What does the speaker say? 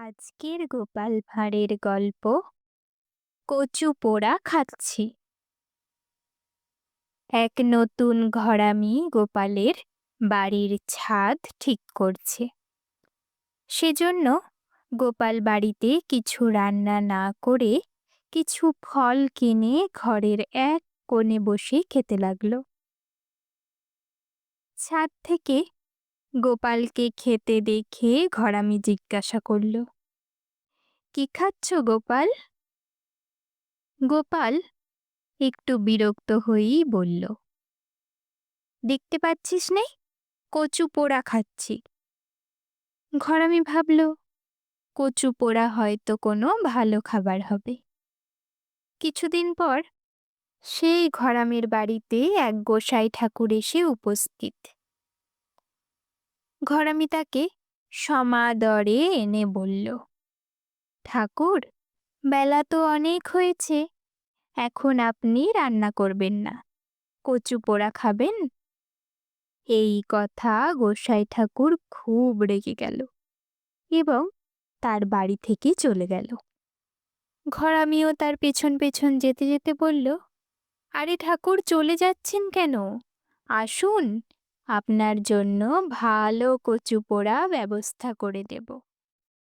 আজকের গোপাল ভাঁড়ের গল্প। কচু পোড়া খাচ্ছি। এক নতুন ঘরামি গোপালের বাড়ির ছাদ ঠিক করছে। সেজন্য গোপাল বাড়িতে কিছু রান্না না করে কিছু ফল কিনে ঘরের এক কোণে বসে খেতে লাগল। ছাদ থেকে গোপালকে খেতে দেখে ঘরামি জিজ্ঞাসা করল, কি খাচ্ছ গোপাল? গোপাল একটু বিরক্ত হয়েই বলল, দেখতে পাচ্ছিস নে, কচু পোড়া খাচ্ছি। ঘরামি ভাবল, কচু পোড়া হয়তো কোনো ভালো খাবার হবে। কিছুদিন পর সেই ঘরামের বাড়িতে এক গোসাই ঠাকুর এসে উপস্থিত। ঘরামি তাকে সমাদরে এনে বলল, ঠাকুর, বেলা তো অনেক হয়েছে, এখন আপনি রান্না করবেন না, কচু পোড়া খাবেন? এই কথা গোসাই ঠাকুর খুব রেগে গেল এবং তার বাড়ি থেকে চলে গেল। ঘরামিও তার পেছন পেছন যেতে যেতে বলল, আরে ঠাকুর, চলে যাচ্ছেন কেন? আসুন আপনার জন্য ভালো কচু পোড়া ব্যবস্থা করে দেব।